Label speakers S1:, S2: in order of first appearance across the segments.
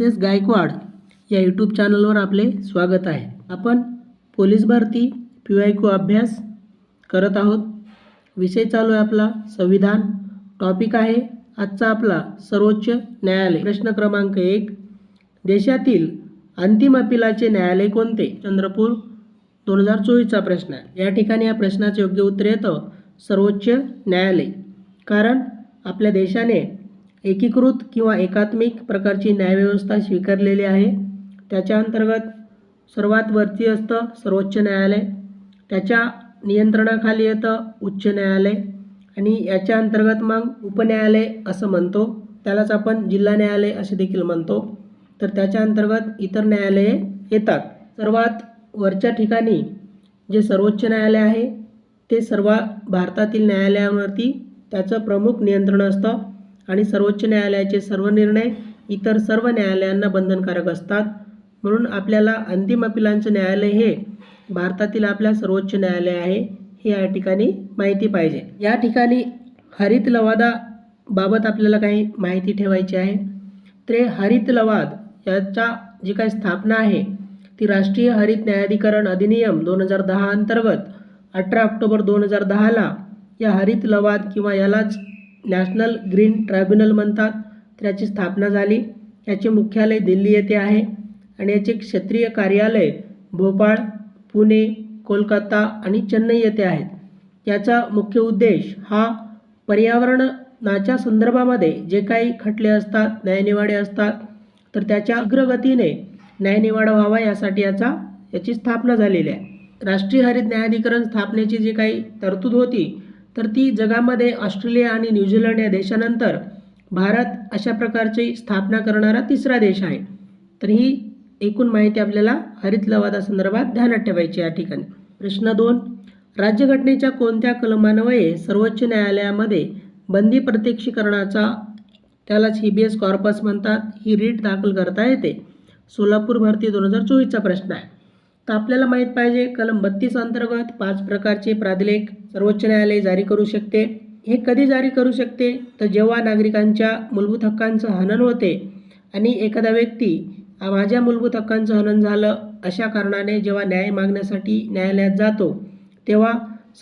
S1: तेच गायकवाड या यूट्यूब चॅनलवर आपले स्वागत आहे. आपण पोलीस भरती पी वाय क्यू अभ्यास करत आहोत. विषय चालू आहे आपला संविधान. टॉपिक आहे आजचा आपला सर्वोच्च न्यायालय. प्रश्न क्रमांक एक देशातील अंतिम अपिलाचे न्यायालय कोणते? चंद्रपूर दोन हजार चोवीसचा प्रश्न आहे. या ठिकाणी या प्रश्नाचे योग्य उत्तर येतं सर्वोच्च न्यायालय. कारण आपल्या देशाने एकीकृत किंवा एकात्मिक प्रकारची न्यायव्यवस्था स्वीकारलेली आहे. त्याच्या अंतर्गत सर्वात वरती असतं सर्वोच्च न्यायालय. त्याच्या नियंत्रणाखाली येतं उच्च न्यायालय. आणि याच्या अंतर्गत मग उपन्यायालय असं म्हणतो. त्यालाच आपण जिल्हा न्यायालय असे देखील म्हणतो. तर त्याच्या अंतर्गत इतर न्यायालये येतात. सर्वात वरच्या ठिकाणी जे सर्वोच्च न्यायालय आहे ते सर्व भारतातील न्यायालयांवरती त्याचं प्रमुख नियंत्रण असतं. आणि सर्वोच्च न्यायालयाचे सर्व निर्णय इतर सर्व न्यायालयांना बंधनकारक असतात. म्हणून आपल्याला अंतिम अपिलांचं न्यायालय हे भारतातील आपल्या सर्वोच्च न्यायालय आहे हे या ठिकाणी माहिती पाहिजे. या ठिकाणी हरित लवादाबाबत आपल्याला काही माहिती ठेवायची आहे. त्रे हरित लवाद याचा जी काही स्थापना आहे ती राष्ट्रीय हरित न्यायाधिकरण अधिनियम दोन हजार दहा अंतर्गत अठरा ऑक्टोबर दोन हजार दहाला या हरित लवाद किंवा यालाच नॅशनल ग्रीन ट्रायब्युनल म्हणतात. तर याची स्थापना झाली. याचे मुख्यालय दिल्ली येथे आहे. आणि याचे क्षेत्रीय कार्यालय भोपाळ पुणे कोलकाता आणि चेन्नई येथे आहेत. याचा मुख्य उद्देश हा पर्यावरणाच्या संदर्भामध्ये जे काही खटले असतात न्यायनिवाडे असतात तर त्याच्या अग्रगतीने न्यायनिवाडा व्हावा यासाठी याचा याची स्थापना झालेली आहे. राष्ट्रीय हरित न्यायाधिकरण स्थापनेची जी काही तरतूद होती तर ती जगामध्ये ऑस्ट्रेलिया आणि न्यूझीलंड या देशानंतर भारत अशा प्रकारची स्थापना करणारा तिसरा देश आहे. तर ही एकूण माहिती आपल्याला हरित लवादासंदर्भात ध्यानात ठेवायची या ठिकाणी. प्रश्न दोन राज्यघटनेच्या कोणत्या कलमान्वये सर्वोच्च न्यायालयामध्ये बंदी प्रत्यक्षीकरणाचा त्यालाच हिबियस कॉर्पस म्हणतात ही रीट दाखल करता येते? सोलापूर भरती दोन हजार चोवीसचा प्रश्न आहे. तर आपल्याला माहीत पाहिजे कलम बत्तीस अंतर्गत पाच प्रकारचे प्राधिलेख सर्वोच्च न्यायालय जारी करू शकते. हे कधी जारी करू शकते? तर जेव्हा नागरिकांच्या मूलभूत हक्कांचं हनन होते आणि एखादा व्यक्ती माझ्या मूलभूत हक्कांचं हनन झालं अशा कारणाने जेव्हा न्याय मागण्यासाठी न्यायालयात जातो तेव्हा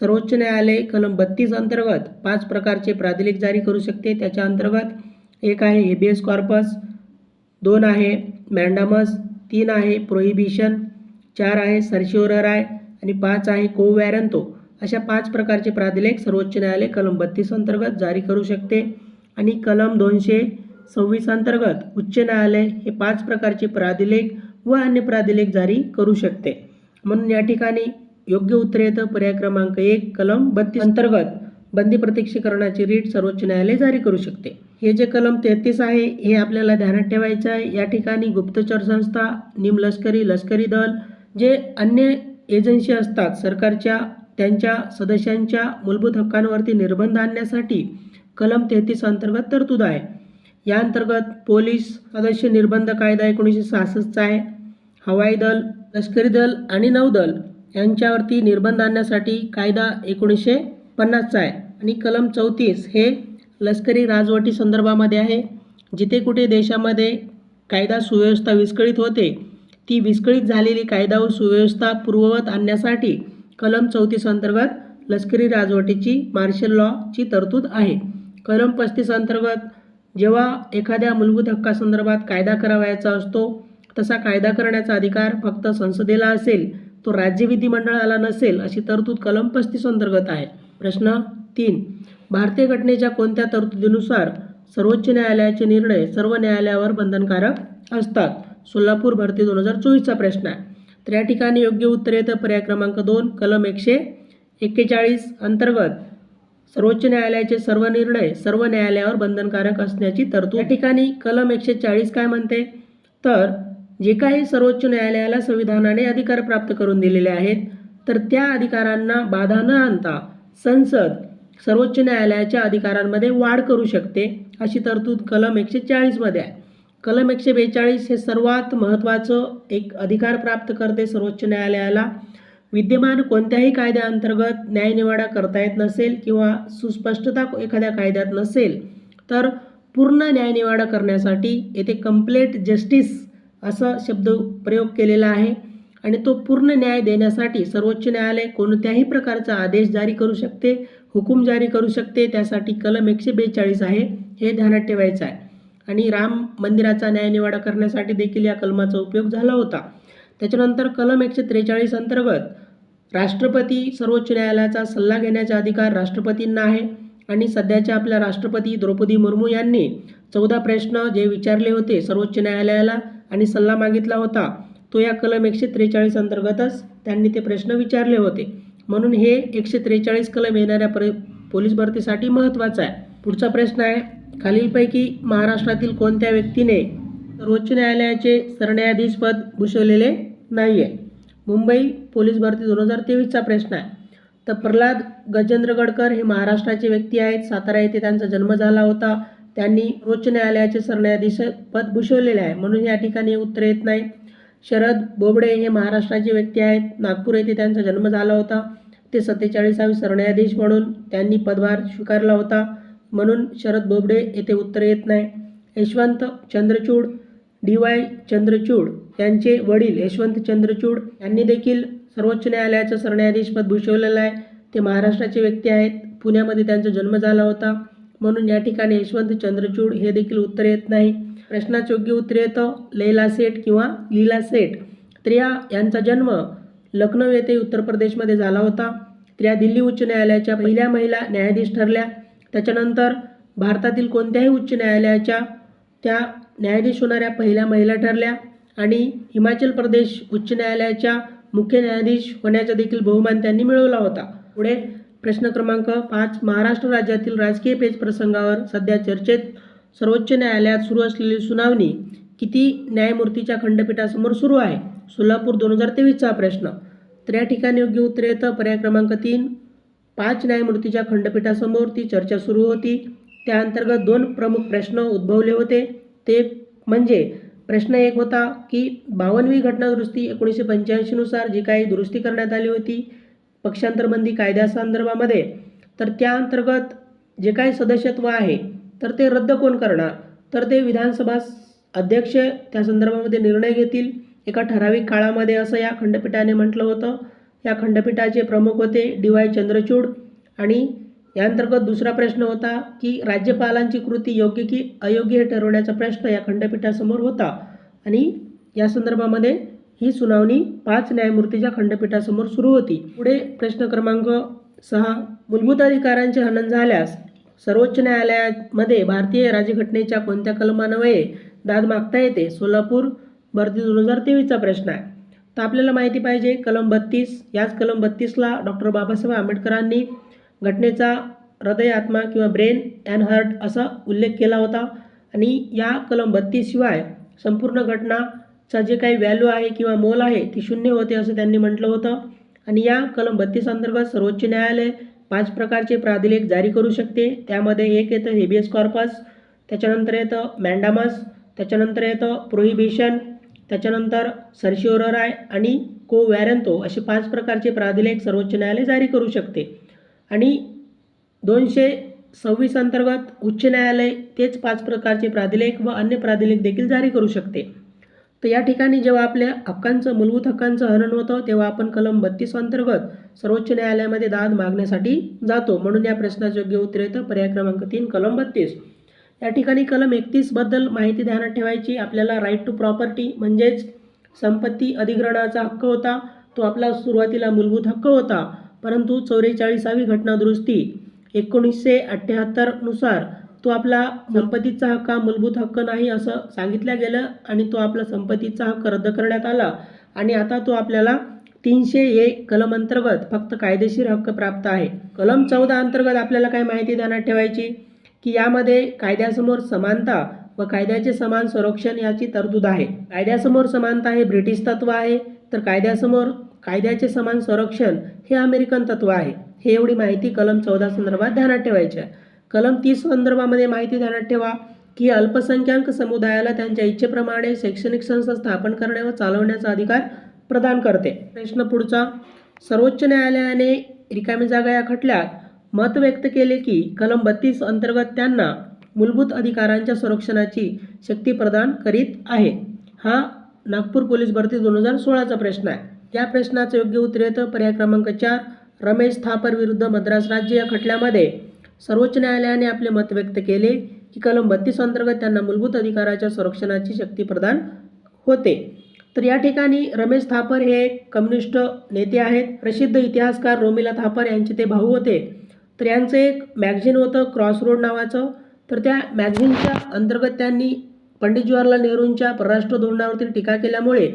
S1: सर्वोच्च न्यायालय कलम बत्तीस अंतर्गत पाच प्रकारचे प्राधिलेख जारी करू शकते. त्याच्या अंतर्गत एक आहे हेबियस कॉर्पस दोन आहे मॅन्डामस तीन आहे प्रोहिबिशन चार आहे सर्शिओरराय आणि पाच आहे कोवॅरंतो अशा पाच प्रकारचे प्राधिलेख सर्वोच्च न्यायालय कलम बत्तीस अंतर्गत जारी करू शकते. आणि कलम दोनशे सव्वीस अंतर्गत उच्च न्यायालय हे पाच प्रकारचे प्राधिलेख व अन्य प्राधिलेख जारी करू शकते. म्हणून या ठिकाणी योग्य उत्तर येतं. पर्याय क्रमांक एक कलम बत्तीस अंतर्गत बंदी प्रतीक्षीकरणाची रीट सर्वोच्च न्यायालय जारी करू शकते. हे जे कलम तेहतीस आहे हे आपल्याला ध्यानात ठेवायचं आहे. या ठिकाणी गुप्तचर संस्था निमलष्करी लष्करी दल जे अन्य एजन्सी असतात सरकारच्या त्यांच्या सदस्यांच्या मूलभूत हक्कांवरती निर्बंध आणण्यासाठी कलम तेहतीस अंतर्गत तरतूद आहे. या अंतर्गत पोलीस सदस्य निर्बंध कायदा एकोणीसशे सहासष्टचा आहे. हवाई दल लष्करी दल आणि नौदल यांच्यावरती निर्बंध आणण्यासाठी कायदा एकोणीसशे पन्नासचा आहे. आणि कलम चौतीस हे लष्करी राजवटी संदर्भामध्ये आहे जिथे कुठे देशामध्ये कायदा सुव्यवस्था विस्कळीत होते ती विस्कळीत झालेली कायदा व सुव्यवस्था पूर्ववत आणण्यासाठी कलम चौतीस अंतर्गत लष्करी राजवटीची मार्शल लॉची तरतूद आहे. कलम पस्तीस अंतर्गत जेव्हा एखाद्या मूलभूत हक्कासंदर्भात कायदा करावयाचा असतो तसा कायदा करण्याचा अधिकार फक्त संसदेला असेल तो राज्य विधिमंडळाला नसेल अशी तरतूद कलम पस्तीस अंतर्गत आहे. प्रश्न तीन. भारतीय घटनेच्या कोणत्या तरतुदीनुसार सर्वोच्च न्यायालयाचे निर्णय सर्व न्यायालयावर बंधनकारक असतात? सोलापूर भरती दोन हजार चोवीसचा प्रश्न आहे. तर या ठिकाणी योग्य उत्तर येतं. पर्याय क्रमांक दोन कलम एकशे एक्केचाळीस अंतर्गत सर्वोच्च न्यायालयाचे सर्व निर्णय सर्व न्यायालयावर बंधनकारक असण्याची तरतूद. या ठिकाणी कलम एकशे चाळीस काय म्हणते? तर जे काही सर्वोच्च न्यायालयाला संविधानाने अधिकार प्राप्त करून दिलेले आहेत तर त्या अधिकारांना बाधा न आणता संसद सर्वोच्च न्यायालयाच्या अधिकारांमध्ये वाढ करू शकते अशी तरतूद कलम एकशे चाळीसमध्ये आहे. कलम एकशे बेचाळीस हे सर्वात महत्त्वाचं एक अधिकार प्राप्त करते सर्वोच्च न्यायालयाला. विद्यमान कोणत्याही कायद्याअंतर्गत न्यायनिवाडा करता येत नसेल किंवा सुस्पष्टता एखाद्या कायद्यात नसेल तर पूर्ण न्यायनिवाडा करण्यासाठी येथे कम्प्लेट जस्टिस असा शब्द प्रयोग केलेला आहे आणि तो पूर्ण न्याय देण्यासाठी सर्वोच्च न्यायालय कोणत्याही प्रकारचा आदेश जारी करू शकते हुकूम जारी करू शकते त्यासाठी कलम एकशे बेचाळीस आहे हे ध्यानात ठेवायचं आहे. आणि राम मंदिराचा न्यायनिवाडा करण्यासाठी देखील या कलमाचा उपयोग झाला होता. त्याच्यानंतर कलम एकशे त्रेचाळीस अंतर्गत राष्ट्रपती सर्वोच्च न्यायालयाचा सल्ला घेण्याचा अधिकार राष्ट्रपतींना आहे आणि सध्याच्या आपल्या राष्ट्रपती द्रौपदी मुर्मू यांनी चौदा प्रश्न जे विचारले होते सर्वोच्च न्यायालयाला आणि सल्ला मागितला होता तो या कलम एकशे त्रेचाळीस अंतर्गतच त्यांनी ते प्रश्न विचारले होते. म्हणून हे एकशे त्रेचाळीस कलम येणाऱ्या पर पोलीस भरतीसाठी महत्त्वाचं आहे. पुढचा प्रश्न आहे खालीलपैकी महाराष्ट्रातील कोणत्या व्यक्तीने सर्वोच्च न्यायालयाचे सरन्यायाधीशपद भूषवलेले नाही आहे मुंबई पोलीस भरती दोन हजार तेवीसचा प्रश्न आहे. तर प्रल्हाद गजेंद्र गडकर हे महाराष्ट्राचे व्यक्ती आहेत. सातारा येथे त्यांचा जन्म झाला होता. त्यांनी सर्वोच्च न्यायालयाचे सरन्यायाधीश पद भूषवलेले आहे. म्हणून या ठिकाणी उत्तर येत नाही. शरद बोबडे हे महाराष्ट्राचे व्यक्ती आहेत. नागपूर येथे त्यांचा जन्म झाला होता. ते सत्तेचाळीसावे सरन्यायाधीश म्हणून त्यांनी पदभार स्वीकारला होता. म्हणून शरद बोबडे येथे उत्तर येत नाही. यशवंत चंद्रचूड डी वाय चंद्रचूड यांचे वडील यशवंत चंद्रचूड यांनी देखील सर्वोच्च न्यायालयाचं सरन्यायाधीशपद भूषवलेलं आहे. ते महाराष्ट्राचे व्यक्ती आहेत. पुण्यामध्ये त्यांचा जन्म झाला होता. म्हणून या ठिकाणी यशवंत चंद्रचूड हे देखील उत्तर येत नाही. प्रश्नाचं योग्य उत्तर येतं. लैला सेठ किंवा लीला सेठ. त्रिया यांचा जन्म लखनौ येथे उत्तर प्रदेशमध्ये झाला होता. त्रिया दिल्ली उच्च न्यायालयाच्या पहिल्या महिला न्यायाधीश ठरल्या. त्याच्यानंतर भारतातील कोणत्याही उच्च न्यायालयाच्या त्या न्यायाधीश होणाऱ्या पहिल्या महिला ठरल्या आणि हिमाचल प्रदेश उच्च न्यायालयाच्या मुख्य न्यायाधीश होण्याचा देखील बहुमान त्यांनी मिळवला होता. पुढे प्रश्न क्रमांक पाच महाराष्ट्र राज्यातील राजकीय पेच प्रसंगावर सध्या चर्चेत सर्वोच्च न्यायालयात सुरू असलेली सुनावणी किती न्यायमूर्तीच्या खंडपीठासमोर सुरू आहे? सोलापूर दोन हजार तेवीसचा प्रश्न. तर या ठिकाणी योग्य उत्तर येतं. पर्याय क्रमांक तीन पाच न्यायमूर्तीच्या खंडपीठासमोर ती चर्चा सुरू होती. त्या अंतर्गत दोन प्रमुख प्रश्न उद्भवले होते. ते म्हणजे प्रश्न एक होता की बावनवी घटनादुरुस्ती एकोणीसशे पंच्याऐंशीनुसार जी काही दुरुस्ती करण्यात आली होती पक्षांतरबंदी कायद्यासंदर्भामध्ये तर त्या अंतर्गत जे काही सदस्यत्व आहे तर ते रद्द कोण करणार? तर ते विधानसभा अध्यक्ष त्या संदर्भामध्ये निर्णय घेतील. एका ठराविक काळामध्ये असं या खंडपीठाने म्हटलं होतं. या खंडपीठाचे प्रमुख होते डी वाय चंद्रचूड. आणि या अंतर्गत दुसरा प्रश्न होता की राज्यपालांची कृती योग्य की अयोग्य हे ठरवण्याचा प्रश्न या खंडपीठासमोर होता. आणि या संदर्भामध्ये ही सुनावणी पाच न्यायमूर्तीच्या खंडपीठासमोर सुरू होती. पुढे प्रश्न क्रमांक सहा मूलभूत अधिकारांचे हनन झाल्यास सर्वोच्च न्यायालयामध्ये भारतीय राज्यघटनेच्या कोणत्या कलमान्वये दाद मागता येते? सोलापूर भरती दोन हजार तेवीसचा प्रश्न आहे. तर आपल्याला माहिती पाहिजे कलम बत्तीस याच कलम बत्तीसला डॉक्टर बाबासाहेब आंबेडकरांनी घटनेचा हृदय आत्मा किंवा ब्रेन अँड हार्ट असा उल्लेख केला होता. आणि या कलम बत्तीसशिवाय संपूर्ण घटनाचा जे काही व्हॅल्यू आहे किंवा मोल आहे ती शून्य होते असं त्यांनी म्हटलं होतं. आणि या कलम बत्तीस अंतर्गत सर्वोच्च न्यायालय पाच प्रकारचे प्राधिलेख जारी करू शकते. त्यामध्ये एक येतं हेबियस कॉर्पस त्याच्यानंतर येतं मॅन्डामस त्याच्यानंतर येतं प्रोहिबिशन त्याच्यानंतर सर्शिओरराय आणि को वॅरंतो असे पाच प्रकारचे प्राधिलेख सर्वोच्च न्यायालय जारी करू शकते. आणि दोनशे सव्वीस अंतर्गत उच्च न्यायालय तेच पाच प्रकारचे प्राधिलेख व अन्य प्राधिलेख देखील जारी करू शकते. तर या ठिकाणी जेव्हा आपल्या हक्कांचं मूलभूत हक्कांचं हनन होतं तेव्हा आपण कलम बत्तीस अंतर्गत सर्वोच्च न्यायालयामध्ये दाद मागण्यासाठी जातो. म्हणून या प्रश्नाचं योग्य उत्तर येतं. पर्याय क्रमांक तीन कलम बत्तीस. या ठिकाणी कलम एकतीसबद्दल माहिती ध्यानात ठेवायची. आपल्याला राईट टू प्रॉपर्टी म्हणजेच संपत्ती अधिग्रहणाचा हक्क होता. तो आपला सुरुवातीला मूलभूत हक्क होता. परंतु चौवेचाळीसावी घटनादुरुस्ती एकोणीसशे अठ्ठ्याहत्तरनुसार तो आपला संपत्तीचा हक्क हा मूलभूत हक्क नाही असं सांगितलं गेलं आणि तो आपला संपत्तीचा हक्क रद्द करण्यात आला. आणि आता तो आपल्याला तीनशे एक कलम अंतर्गत फक्त कायदेशीर हक्क प्राप्त आहे. कलम चौदा अंतर्गत आपल्याला काय माहिती ध्यानात ठेवायची? की यामध्ये कायद्यासमोर समानता व कायद्याचे समान संरक्षण याची तरतूद आहे. कायद्यासमोर समानता हे ब्रिटिश तत्व आहे तर कायद्यासमोर कायद्याचे समान संरक्षण हे अमेरिकन तत्व आहे. हे एवढी माहिती कलम चौदा संदर्भात ध्यानात ठेवायची आहे. कलम तीस संदर्भामध्ये माहिती ध्यानात ठेवा की अल्पसंख्याक समुदायाला त्यांच्या इच्छेप्रमाणे शैक्षणिक संस्था स्थापन करणे व चालवण्याचा अधिकार प्रदान करते. प्रश्न पुढचा सर्वोच्च न्यायालयाने रिकामी जागा या खटल्यात मत व्यक्त केले की कलम बत्तीस अंतर्गत त्यांना मूलभूत अधिकारांच्या संरक्षणाची शक्ती प्रदान करीत आहे. हा नागपूर पोलीस भरती दोन हजार सोळाचा प्रश्न आहे. या प्रश्नाचं योग्य उत्तर येतं. पर्याय क्रमांक चार रमेश थापर विरुद्ध मद्रास राज्य या खटल्यामध्ये सर्वोच्च न्यायालयाने आपले मत व्यक्त केले की कलम बत्तीस अंतर्गत त्यांना मूलभूत अधिकाराच्या संरक्षणाची शक्ती प्रदान होते. तर या ठिकाणी रमेश थापर हे कम्युनिस्ट नेते आहेत. प्रसिद्ध इतिहासकार रोमिला थापर यांचे ते भाऊ होते. तर यांचं एक मॅगझिन होतं क्रॉस रोड नावाचं. तर त्या मॅगझिनच्या अंतर्गत त्यांनी पंडित जवाहरलाल नेहरूंच्या परराष्ट्र धोरणावरती टीका केल्यामुळे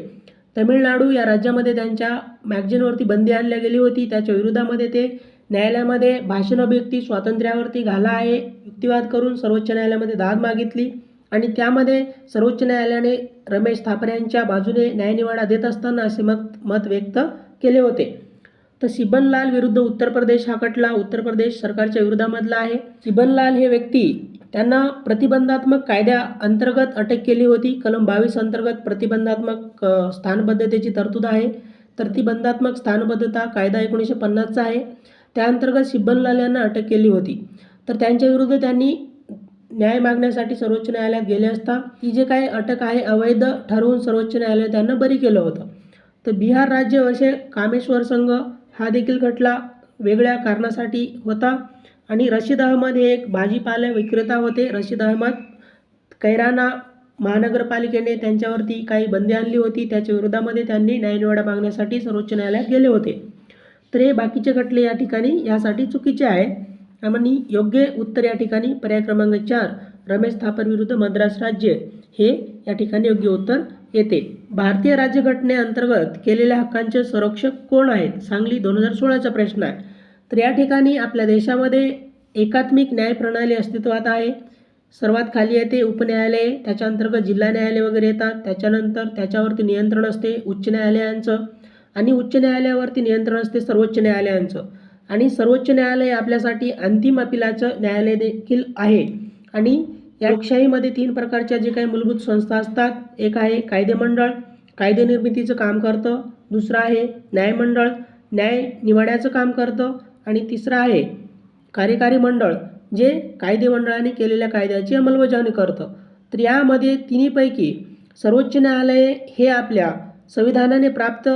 S1: तमिळनाडू या राज्यामध्ये त्यांच्या मॅगझिनवरती बंदी आणल्या गेली होती. त्याच्या विरोधामध्ये ते न्यायालयामध्ये भाषण अभिव्यक्ती स्वातंत्र्यावरती घाला आहे युक्तिवाद करून सर्वोच्च न्यायालयामध्ये दाद मागितली आणि त्यामध्ये सर्वोच्च न्यायालयाने रमेश थापर यांच्या बाजूने न्यायनिवाडा देत असताना असे मत मत व्यक्त केले होते. तर सिबनलाल विरुद्ध उत्तर प्रदेश हा खटला. उत्तर प्रदेश सरकारच्या विरोधामधला आहे. सिबनलाल हे व्यक्ती त्यांना प्रतिबंधात्मक कायद्या अंतर्गत अटक केली होती. कलम बावीस अंतर्गत प्रतिबंधात्मक स्थानबद्धतेची तरतूद आहे. प्रतिबंधात्मक स्थानबद्धता कायदा एकोणीसशे पन्नासचा आहे. त्या अंतर्गत सिब्बनलाल यांना अटक केली होती. तर त्यांच्याविरुद्ध त्यांनी न्याय मागण्यासाठी सर्वोच्च न्यायालयात गेले असता ही जे काही अटक आहे अवैध ठरवून सर्वोच्च न्यायालय त्यांना बरी केलं होतं. तर बिहार राज्य असे कामेश्वर संघ हा देखील खटला वेगळ्या कारणासाठी होता. आणि रशीद अहमद हे एक भाजीपाला विक्रेता होते. रशीद अहमद कैराना महानगरपालिकेने त्यांच्यावरती काही बंदी आणली होती. त्याच्या विरोधामध्ये त्यांनी न्यायनिवाडा मागण्यासाठी सर्वोच्च न्यायालयात गेले होते. तर हे बाकीचे खटले या ठिकाणी यासाठी चुकीचे आहे. आणि योग्य उत्तर या ठिकाणी पर्याय क्रमांक चार रमेश थापर विरुद्ध मद्रास राज्य हे या ठिकाणी योग्य उत्तर येते. भारतीय राज्यघटनेअंतर्गत केलेल्या हक्कांचे संरक्षक कोण आहेत? सांगली दोन हजार सोळाचा प्रश्न आहे. तर या ठिकाणी आपल्या देशामध्ये एकात्मिक न्यायप्रणाली अस्तित्वात आहे. सर्वात खाली येते उपन्यायालय त्याच्या अंतर्गत जिल्हा न्यायालय वगैरे येतात. त्याच्यानंतर त्याच्यावरती नियंत्रण असते उच्च न्यायालयांचं आणि उच्च न्यायालयावरती नियंत्रण असते सर्वोच्च न्यायालयांचं. आणि सर्वोच्च न्यायालय आपल्यासाठी अंतिम अपिलाचं न्यायालय देखील आहे. आणि लोकशाहीमध्ये तीन प्रकारच्या जे काही मूलभूत संस्था असतात. एक आहे कायदेमंडळ कायदे निर्मितीचं काम करतं. दुसरं आहे न्यायमंडळ न्याय निवाड्याचं काम करतं. आणि तिसरं आहे कार्यकारी मंडळ जे कायदे मंडळाने केलेल्या कायद्याची अंमलबजावणी करतं. तर यामध्ये तिन्हीपैकी सर्वोच्च न्यायालय हे आपल्या संविधानाने प्राप्त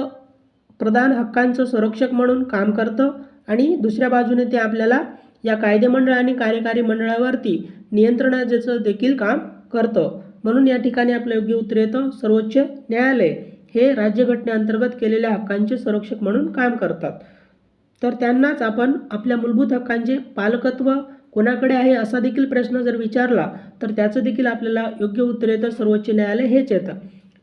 S1: प्रधान हक्कांचं संरक्षक म्हणून काम करतं. आणि दुसऱ्या बाजूने ते आपल्याला या कायदेमंडळ आणि कार्यकारी मंडळावरती नियंत्रणाचं देखील काम करतं. म्हणून या ठिकाणी आपलं योग्य उत्तर येतं. सर्वोच्च न्यायालय हे राज्यघटनेअंतर्गत केलेल्या हक्कांचे संरक्षक म्हणून काम करतात. तर त्यांनाच आपण आपल्या मूलभूत हक्कांचे पालकत्व कोणाकडे आहे असा देखील प्रश्न जर विचारला तर त्याचं देखील आपल्याला योग्य उत्तर येतं. सर्वोच्च न्यायालय हेच येतं.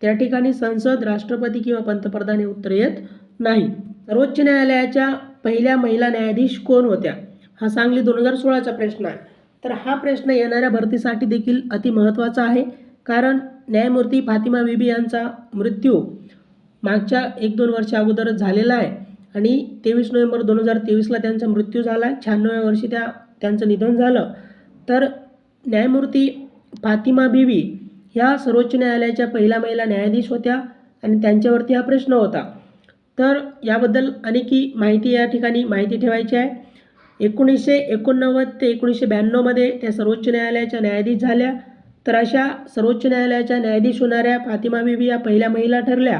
S1: त्या ठिकाणी संसद राष्ट्रपती किंवा पंतप्रधान हे उत्तर येत नाही. सर्वोच्च न्यायालयाच्या पहिल्या महिला न्यायाधीश कोण होत्या? हा सांगली दोन हजार सोळाचा प्रश्न आहे. तर हा प्रश्न येणाऱ्या भरतीसाठी देखील अति महत्त्वाचा आहे. कारण न्यायमूर्ती फातिमा बीबी यांचा मृत्यू मागच्या एक दोन वर्षा अगोदरच झालेला आहे. आणि तेवीस नोव्हेंबर दोन हजार तेवीसला त्यांचा मृत्यू झाला. आहे शहाण्णव्या वर्षी त्या त्यांचं निधन झालं. तर न्यायमूर्ती फातिमा बीबी ह्या सर्वोच्च न्यायालयाच्या पहिल्या महिला न्यायाधीश होत्या आणि त्यांच्यावरती हा प्रश्न होता. तर याबद्दल अनेकी माहिती या ठिकाणी माहिती ठेवायची आहे. एकोणीसशे एकोणनव्वद ते एकोणीसशे ब्याण्णवमध्ये त्या सर्वोच्च न्यायालयाच्या न्यायाधीश झाल्या. तर अशा सर्वोच्च न्यायालयाच्या न्यायाधीश होणाऱ्या फातिमा बीबी या पहिल्या महिला ठरल्या.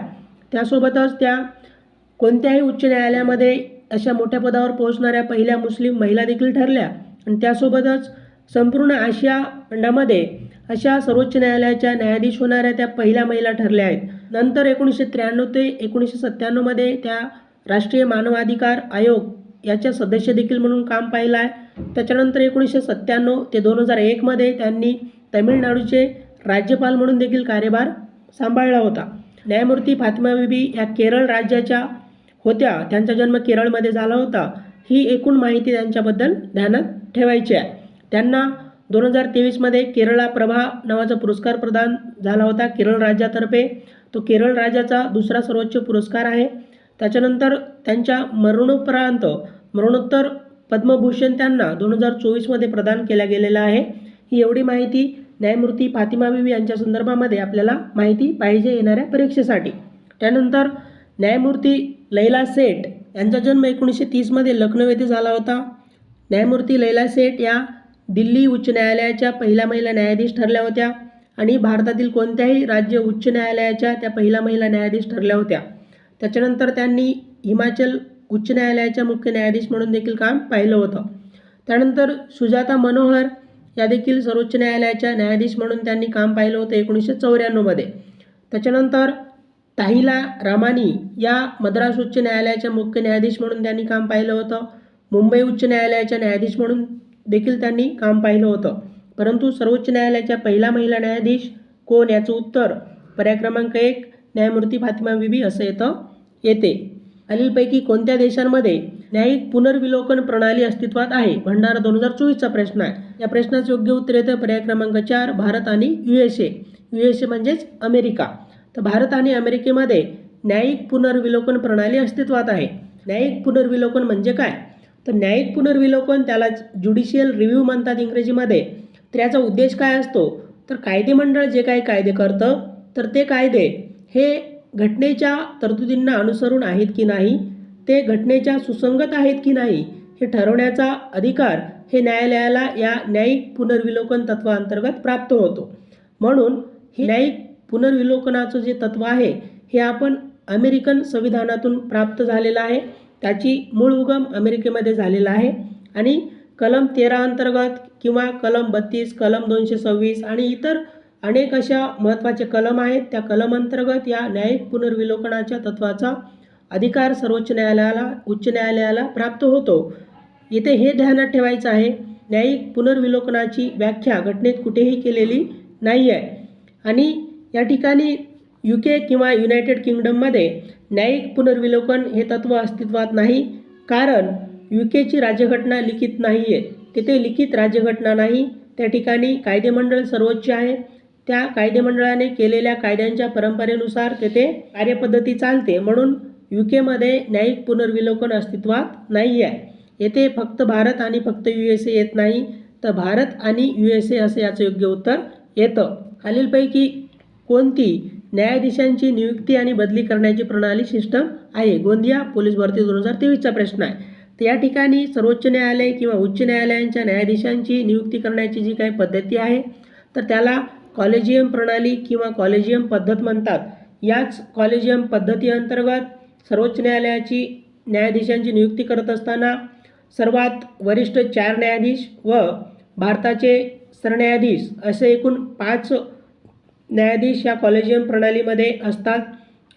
S1: त्यासोबतच त्या कोणत्याही उच्च न्यायालयामध्ये अशा मोठ्या पदावर पोहोचणाऱ्या पहिल्या मुस्लिम महिला देखील ठरल्या. आणि त्यासोबतच संपूर्ण आशिया खंडामध्ये अशा सर्वोच्च न्यायालयाच्या न्यायाधीश होणाऱ्या त्या पहिल्या महिला ठरल्या आहेत. नंतर एकोणीसशे त्र्याण्णव ते एकोणीसशे सत्त्याण्णवमध्ये त्या राष्ट्रीय मानवाधिकार आयोग याच्या सदस्य देखील म्हणून काम पाहिलं आहे. त्याच्यानंतर एकोणीसशे सत्त्याण्णव ते दोन हजार एकमध्ये त्यांनी तमिळनाडूचे राज्यपाल म्हणून देखील कार्यभार सांभाळला होता. न्यायमूर्ती फातिमा बिबी या केरळ राज्याच्या होत्या. त्यांचा जन्म केरळमध्ये झाला होता. ही एकूण माहिती त्यांच्याबद्दल ध्यानात ठेवायची आहे. त्यांना दोन हजार तेवीसमध्ये केरळा प्रभा नावाचा पुरस्कार प्रदान झाला होता. केरळ राज्यातर्फे तो केरळ राज्याचा दुसरा सर्वोच्च पुरस्कार आहे. त्याच्यानंतर त्यांच्या मरणोपरांत मरणोत्तर पद्मभूषण त्यांना दोन हजार चोवीसमध्ये प्रदान केला गेलेला आहे. ही एवढी माहिती न्यायमूर्ती फातिमा बीवी यांच्या संदर्भामध्ये आपल्याला माहिती पाहिजे येणाऱ्या परीक्षेसाठी. त्यानंतर न्यायमूर्ती लैला सेठ यांचा जन्म एकोणीसशे तीसमध्ये लखनौ येथे झाला होता. न्यायमूर्ती लैला सेठ या दिल्ली उच्च न्यायालयाच्या पहिल्या महिला न्यायाधीश ठरल्या होत्या आणि भारतातील कोणत्याही राज्य उच्च न्यायालयाच्या त्या पहिल्या महिला न्यायाधीश ठरल्या होत्या. त्याच्यानंतर त्यांनी हिमाचल उच्च न्यायालयाच्या मुख्य न्यायाधीश म्हणून देखील काम पाहिलं होतं. त्यानंतर सुजाता मनोहर या देखील सर्वोच्च न्यायालयाच्या न्यायाधीश म्हणून त्यांनी काम पाहिलं होतं एकोणीसशे चौऱ्याण्णवमध्ये त्याच्यानंतर ताहिला रामानी या मद्रास उच्च न्यायालयाच्या मुख्य न्यायाधीश म्हणून त्यांनी काम पाहिलं होतं. मुंबई उच्च न्यायालयाच्या न्यायाधीश म्हणून देखील त्यांनी काम पाहिलं होतं. परंतु सर्वोच्च न्यायालयाच्या पहिला महिला न्यायाधीश कोण याचं उत्तर? पर्याय क्रमांक एक न्यायमूर्ती फातिमा बीबी असं येतं येते. खालीलपैकी कोणत्या देशांमध्ये न्यायिक पुनर्विलोकन प्रणाली अस्तित्वात आहे? भंडारा दोन हजार चोवीसचा प्रश्न आहे. या प्रश्नाचं योग्य उत्तर येतं पर्याय क्रमांक चार भारत आणि U S A. U S A म्हणजेच अमेरिका. तर भारत आणि अमेरिकेमध्ये न्यायिक पुनर्विलोकन प्रणाली अस्तित्वात आहे. न्यायिक पुनर्विलोकन म्हणजे काय? तर न्यायिक पुनर्विलोकन त्याला ज्युडिशियल रिव्ह्यू म्हणतात इंग्रजीमध्ये. तर याचा उद्देश काय असतो? तर कायदेमंडळ जे काही कायदे करतं तर ते कायदे हे घटनेच्या तरतुदींना अनुसरून आहेत की नाही ते घटनेच्या सुसंगत आहेत की नाही हे ठरवण्याचा अधिकार हे न्यायालयाला या न्यायिक पुनर्विलोकन तत्वाअंतर्गत प्राप्त होतो. म्हणून हे न्यायिक पुनर्विलोकनाचं जे तत्व आहे हे आपण अमेरिकन संविधानातून प्राप्त झालेलं आहे. त्याची मूळ उगम अमेरिकेमध्ये झालेला आहे. आणि कलम तेरा अंतर्गत किंवा कलम बत्तीस कलम दोनशे सव्वीस आणि इतर अनेक अशा महत्त्वाचे कलम आहेत. त्या कलम अंतर्गत या न्यायिक पुनर्विलोकनाच्या तत्वाचा अधिकार सर्वोच्च न्यायालयाला उच्च न्यायालयाला प्राप्त होतो. इथे हे ध्यानात ठेवायचं आहे न्यायिक पुनर्विलोकनाची व्याख्या घटनेत कुठेही केलेली नाही आहे. आणि या ठिकाणी यू के किंवा युनायटेड किंगडममध्ये न्यायिक पुनर्विलोकन हे तत्त्व अस्तित्वात नाही कारण यू केची राज्यघटना लिखित नाही आहे तिथे लिखित राज्यघटना नाही. त्या ठिकाणी कायदेमंडळ सर्वोच्च आहे. त्या कायदेमंडळाने केलेल्या कायद्यांच्या परंपरेनुसार तेथे कार्यपद्धती चालते म्हणून यू केमध्ये न्यायिक पुनर्विलोकन अस्तित्वात नाही आहे येथे फक्त भारत आणि फक्त यू एस ए येत नाही तर भारत आणि यू एस ए असं याचं योग्य उत्तर येतं. खालीलपैकी कोणती न्यायाधीशांची नियुक्ती आणि बदली करण्याची प्रणाली सिस्टम आहे? गोंदिया पोलीस भरती दोन हजार तेवीसचा प्रश्न आहे. तर या ठिकाणी सर्वोच्च न्यायालय किंवा उच्च न्यायालयांच्या न्यायाधीशांची नियुक्ती करण्याची जी काही पद्धती आहे तर त्याला कॉलेजियम प्रणाली किंवा कॉलेजियम पद्धत म्हणतात. याच कॉलेजियम पद्धतीअंतर्गत सर्वोच्च न्यायालयाची न्यायाधीशांची नियुक्ती करत असताना सर्वात वरिष्ठ चार न्यायाधीश व भारताचे सरन्यायाधीश असे एकूण पाच न्यायाधीश या कॉलेजियम प्रणालीमध्ये असतात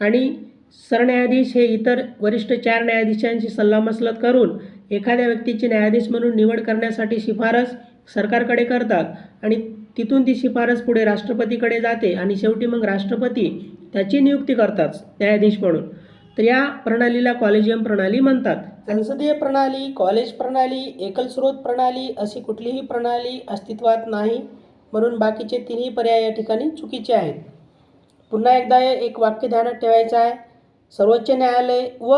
S1: आणि सरन्यायाधीश हे इतर वरिष्ठ चार न्यायाधीशांशी सल्लामसलत करून एखाद्या व्यक्तीची न्यायाधीश म्हणून निवड करण्यासाठी शिफारस सरकारकडे करतात आणि तिथून ती शिफारस पुढे राष्ट्रपतीकडे जाते आणि शेवटी मग राष्ट्रपती त्याची नियुक्ती करतात न्यायाधीश म्हणून. तर या प्रणालीला कॉलेजियम प्रणाली म्हणतात. संसदीय प्रणाली कॉलेज प्रणाली एकल स्रोत प्रणाली अशी कुठलीही प्रणाली अस्तित्वात नाही म्हणून बाकीचे तिन्ही पर्याय या ठिकाणी चुकीचे आहेत. पुन्हा एकदा हे एक वाक्य ध्यानात ठेवायचं आहे. सर्वोच्च न्यायालय व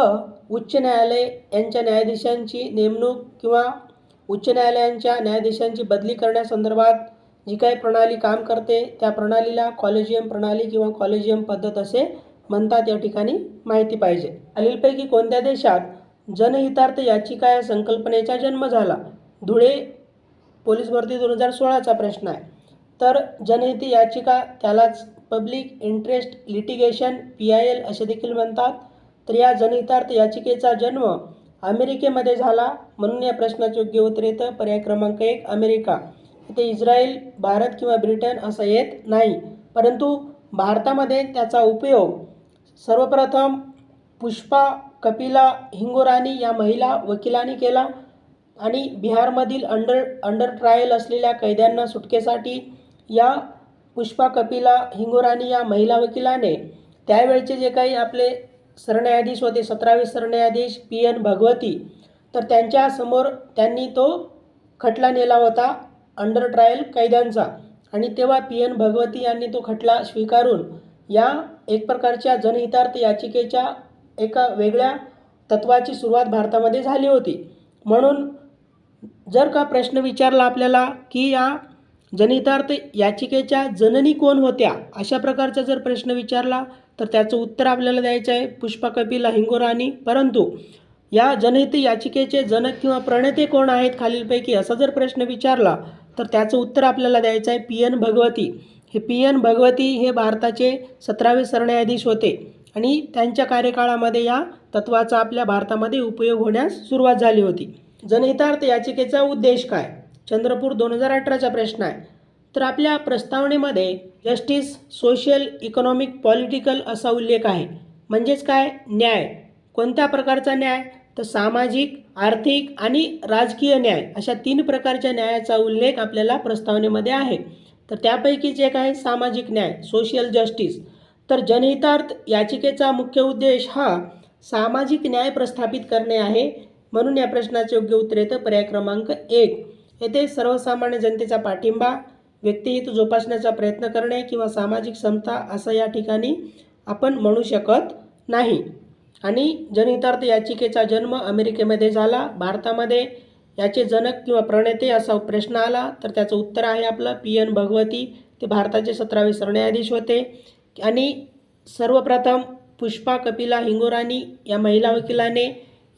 S1: उच्च न्यायालय यांच्या न्यायाधीशांची नेमणूक किंवा उच्च न्यायालयांच्या न्यायाधीशांची बदली करण्यासंदर्भात जी काही प्रणाली काम करते त्या प्रणालीला कॉलेजियम प्रणाली किंवा कॉलेजियम पद्धत असे म्हणतात या ठिकाणी माहिती पाहिजे. खालीलपैकी कोणत्या देशात जनहितार्थ याचिका या संकल्पनेचा जन्म झाला? धुळे पोलीस भरती दोन हजार सोळाचा प्रश्न आहे. तर जनहित याचिका त्यालाच public interest litigation P I L असे देखील म्हणतात. तर या जनहितार्थ याचिकेचा जन्म अमेरिकेमध्ये झाला म्हणून या प्रश्नाचे योग्य उत्तर येतं. पर्याय क्रमांक एक अमेरिका. इथे इस्रायल भारत किंवा ब्रिटन असं येत नाही. परंतु भारतामध्ये त्याचा उपयोग सर्वप्रथम पुष्पा कपिला हिंगोरानी या महिला वकिलांनी केला आणि बिहारमधील अंडर अंडर ट्रायल असलेल्या कैद्यांना सुटकेसाठी या पुष्पा कपिला हिंगोरानी या महिला वकिलाने त्यावेळचे जे काही आपले सरन्यायाधीश होते सतरावे सरन्यायाधीश पी एन भगवती तर त्यांच्यासमोर त्यांनी तो खटला नेला होता. अंडर ट्रायल कैद्यांचा आणि तेव्हा पी एन भगवती यांनी तो खटला स्वीकारून या एक प्रकारच्या जनहितार्थ याचिकेच्या एका वेगळ्या तत्वाची सुरुवात भारतामध्ये झाली होती. म्हणून जर का प्रश्न विचारला आपल्याला की या जनहितार्थ याचिकेच्या जननी कोण होत्या अशा प्रकारचा जर प्रश्न विचारला तर त्याचं उत्तर आपल्याला द्यायचं आहे पुष्पा कपिला हिंगोराणी परंतु या जनहित याचिकेचे जनक किंवा प्रणेते कोण आहेत खालीलपैकी असा जर प्रश्न विचारला तर त्याचं उत्तर आपल्याला द्यायचं आहे पी एन भगवती. हे पी एन भगवती हे भारताचे सतरावे सरन्यायाधीश होते आणि त्यांच्या कार्यकाळामध्ये या तत्वाचा आपल्या भारतामध्ये उपयोग होण्यास सुरुवात झाली होती. जनहितार्थ याचिकेचा उद्देश काय? चंद्रपूर दोन हजार अठराचा प्रश्न आहे. तर आपल्या प्रस्तावनेमध्ये जस्टिस सोशल इकॉनॉमिक पॉलिटिकल असा उल्लेख आहे. म्हणजेच काय? न्याय. कोणत्या प्रकारचा न्याय? तर सामाजिक आर्थिक आणि राजकीय न्याय अशा तीन प्रकारच्या न्यायाचा उल्लेख आपल्याला प्रस्तावनेमध्ये आहे. तर त्यापैकीच एक आहे सामाजिक न्याय सोशल जस्टिस तर जनहितार्थ याचिकेचा मुख्य उद्देश हा सामाजिक न्याय प्रस्थापित करणे आहे म्हणून या प्रश्नाचे योग्य उत्तर येतं पर्याय क्रमांक एक. येथे सर्वसामान्य जनतेचा पाठिंबा व्यक्तिहित जोपासण्याचा प्रयत्न करणे किंवा सामाजिक समता असं या ठिकाणी आपण म्हणू शकत नाही. आणि जनहितार्थ याचिकेचा जन्म अमेरिकेमध्ये झाला. भारतामध्ये याचे जनक किंवा प्रणेते असा प्रश्न आला तर त्याचं उत्तर आहे आपलं पी एन भगवती. ते भारताचे सतरावे सरन्यायाधीश होते. आणि सर्वप्रथम पुष्पा कपिला हिंगोरानी या महिला वकिलाने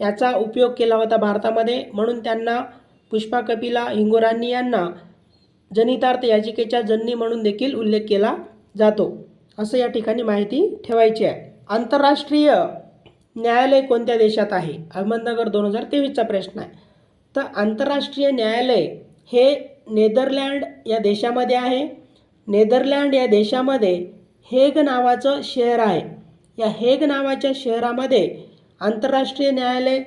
S1: याचा उपयोग केला होता भारतामध्ये. म्हणून त्यांना पुष्पा कपिला हिंगोरानी यांना जनितार्थ याचिकेच्या जननी म्हणून देखील उल्लेख केला जातो. असं या ठिकाणी माहिती ठेवायची आहे. आंतरराष्ट्रीय न्यायालय कोणत्या देशात आहे? अहमदनगर दोन हजार तेवीसचा प्रश्न आहे. तर आंतरराष्ट्रीय न्यायालय हे नेदरलँड या देशामध्ये आहे. नेदरलँड या देशामध्ये हेग नावाचं शहर आहे. या हेग नावाच्या शहरामध्ये आंतरराष्ट्रीय न्यायालय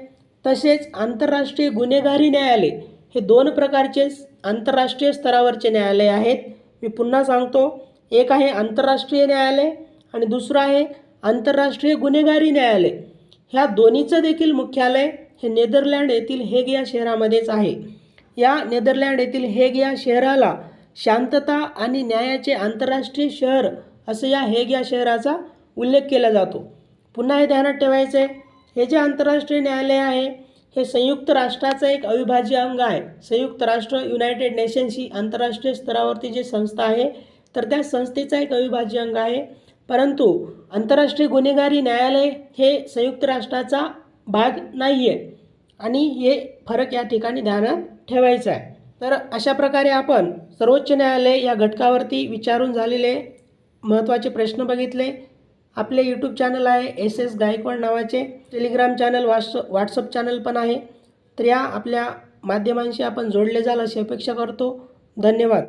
S1: तसेच आंतरराष्ट्रीय गुन्हेगारी न्यायालय हे दोन प्रकारचे आंतरराष्ट्रीय स्तरावरचे न्यायालय आहेत. मी पुन्हा सांगतो एक आहे आंतरराष्ट्रीय न्यायालय आणि दुसरं आहे आंतरराष्ट्रीय गुन्हेगारी न्यायालय. ह्या दोन्हीचं देखील मुख्यालय हे नेदरलँड येथील हेग या शहरामध्येच आहे. या नेदरलँड येथील हेग या शहराला शांतता आणि न्यायाचे आंतरराष्ट्रीय शहर असं या हेग या शहराचा उल्लेख केला जातो. पुन्हा हे ध्यानात ठेवायचं आहे हे जे आंतरराष्ट्रीय न्यायालय आहे हे संयुक्त राष्ट्राचं एक अविभाज्य अंग आहे. संयुक्त राष्ट्र युनायटेड नेशन्स ही आंतरराष्ट्रीय स्तरावरती जी संस्था आहे तर त्या संस्थेचा एक अविभाज्य अंग आहे. परंतु आंतरराष्ट्रीय गुन्हेगारी न्यायालय हे संयुक्त राष्ट्राचा भाग नाही आहे आणि हे फरक या ठिकाणी ध्यानात ठेवायचं आहे. तर अशा प्रकारे आपण सर्वोच्च न्यायालय या घटकावरती विचारून झालेले महत्त्वाचे प्रश्न बघितले. आपले यूट्यूब चॅनल आहे एस एस गायकवाड नावाचे. Telegram channel whats WhatsApp channel पण आहे. तर या आपल्या माध्यमांशी आपण जोडले जाल अशी अपेक्षा करतो. धन्यवाद.